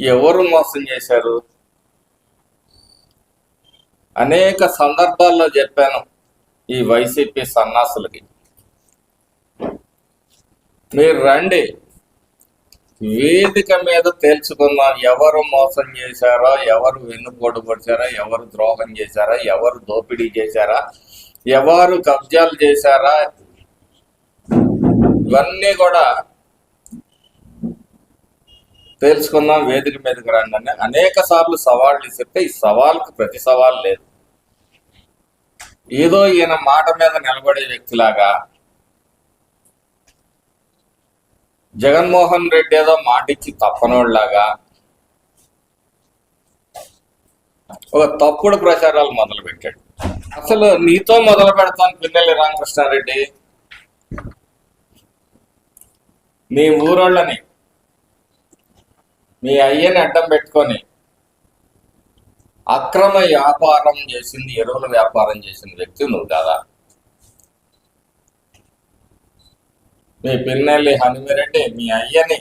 ఎవరు మోసం చేశారు? అనేక సందర్భాల్లో చెప్పాను ఈ వైసీపీ సన్నాసులకి. మీరు రండి. వేదిక మీద తేల్చుకుందాం. ఎవరు మోసం చేశారో ఎవరు వెన్నుపోటు పొడిచారా ఎవరు ద్రోహం చేశారా ఎవరు దోపిడీ చేశారా ఎవరు కబ్జాలు చేశారా ఇవన్నీ కూడా తేల్చుకుందాం వేదిక మీదకి రండి అని అనేక సార్లు సవాళ్ళు చెప్తే ఈ సవాల్కి ప్రతి సవాల్ లేదు. ఏదో ఈయన మాట మీద నిలబడే వ్యక్తిలాగా జగన్మోహన్ రెడ్డి ఏదో మాటిచ్చి తప్పనోళ్ళలాగా ఒక తప్పుడు ప్రచారాలు మొదలు పెట్టాడు అసలు నీతో మొదలు పెడతాను పిన్నెల్లి రామకృష్ణారెడ్డి. నీ ఊరోళ్ళని మీ అయ్యని అడ్డం పెట్టుకొని అక్రమ వ్యాపారం చేసింది ఎరువుల వ్యాపారం చేసిన వ్యక్తి నువ్వు కదా? మీ పిన్నెల్లి హనుమిరెడ్డి మీ అయ్యని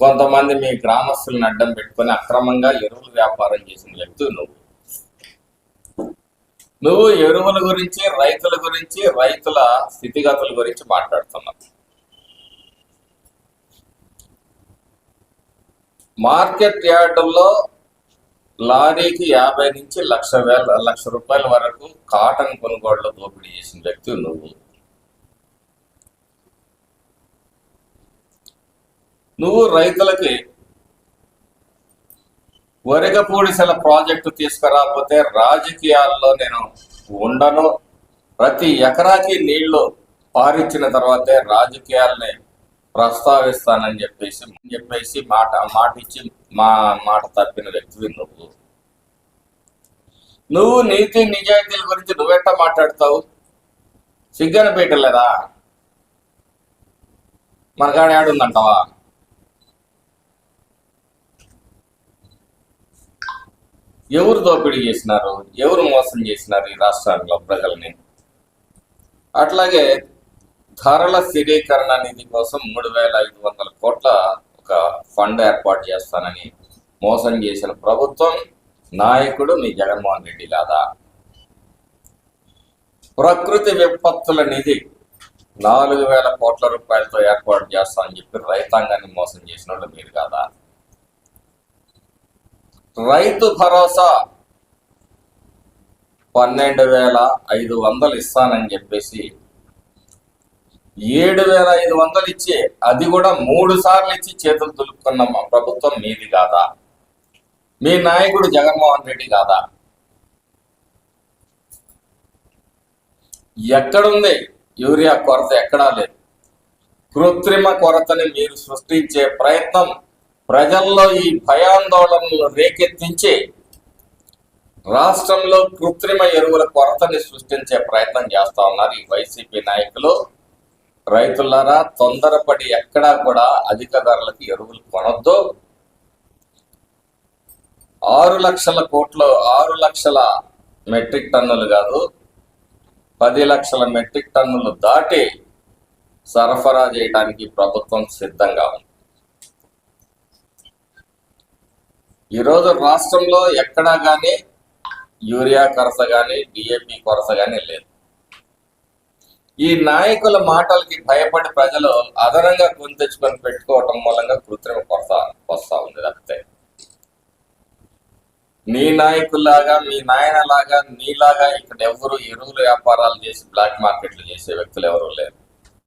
కొంతమంది మీ గ్రామస్తులను అడ్డం పెట్టుకొని అక్రమంగా ఎరువుల వ్యాపారం చేసిన వ్యక్తి నువ్వు. నువ్వు ఎరువుల గురించి రైతుల గురించి రైతుల స్థితిగతుల గురించి మాట్లాడుతున్నావు. మార్కెట్ యార్డుల్లో లారీకి యాభై నుంచి లక్ష వేల లక్ష రూపాయల వరకు కాటన్ కొనుగోళ్ళు దోపిడీ చేసిన వ్యక్తి నువ్వు. నువ్వు రైతులకి వరిగపూడిసెల ప్రాజెక్టు తీసుకురాకపోతే రాజకీయాల్లో నేను ఉండను. ప్రతి ఎకరాకి నీళ్ళు పారిచ్చిన తర్వాతే రాజకీయాల్ని ప్రస్తావిస్తానని చెప్పేసి చెప్పేసి మాట మాట ఇచ్చి మా మాట తప్పిన వ్యక్తివి నువ్వు. నువ్వు నీతి నిజాయితీల గురించి నువ్వెట్ట మాట్లాడతావు? సిగ్గన పెట్టలేదా మనకాడ ఆడుందంటావా ఎవరు దోపిడీ చేసినారు? ఎవరు మోసం చేసినారు ఈ రాష్ట్రాల్లో ప్రజల్ని? అట్లాగే ధరల స్థిరీకరణ నిధి కోసం మూడు వేల ఐదు వందల కోట్ల ఒక ఫండ్ ఏర్పాటు చేస్తానని మోసం చేసిన ప్రభుత్వం నాయకుడు మీ జగన్మోహన్ రెడ్డి లాదా. ప్రకృతి విపత్తుల నిధి నాలుగు వేల కోట్ల రూపాయలతో ఏర్పాటు చేస్తామని చెప్పి రైతాంగాన్ని మోసం చేసిన వాళ్ళు మీరు కాదా? రైతు భరోసా పన్నెండు వేల ఐదు వందలు ఇస్తానని చెప్పేసి ఏడు వేల ఐదు వందలు ఇచ్చి అది కూడా మూడు సార్లు ఇచ్చి చేతులు దులుపుకున్న మా ప్రభుత్వం మీది కాదా? మీ నాయకుడు జగన్మోహన్ రెడ్డి కాదా? ఎక్కడుంది? యూరియా కొరత ఎక్కడా లేదు. కృత్రిమ కొరతని మీరు సృష్టించే ప్రయత్నం ప్రజల్లో ఈ భయాందోళనలు రేకెత్తించి రాష్ట్రంలో కృత్రిమ ఎరువుల కొరతని సృష్టించే ప్రయత్నం చేస్తా ఉన్నారు ఈ వైసీపీ నాయకులు. రైతులారా తొందరపడి ఎక్కడా కూడా అధిక ధరలకు ఎరువులు కొనొద్దు. ఆరు లక్షల కోట్లు ఆరు లక్షల మెట్రిక్ టన్నులు కాదు పది లక్షల మెట్రిక్ టన్నులు దాటి సరఫరా చేయడానికి ప్రభుత్వం సిద్ధంగా ఉంది. ఈరోజు రాష్ట్రంలో ఎక్కడా కానీ యూరియా కొరత కానీ డిఏపి కొరత కానీ లేదు. ఈ నాయకుల మాటలకి భయపడి ప్రజలు అదనంగా కొని తెచ్చుకొని పెట్టుకోవటం మూలంగా కృత్రిమ కొరత వస్తా ఉంది తప్పితే. మీ నాయకుల్లాగా మీ నాయనలాగా నీలాగా ఇక్కడ ఎవరు ఎరువుల వ్యాపారాలు చేసి బ్లాక్ మార్కెట్లు చేసే వ్యక్తులు ఎవరు లేరు.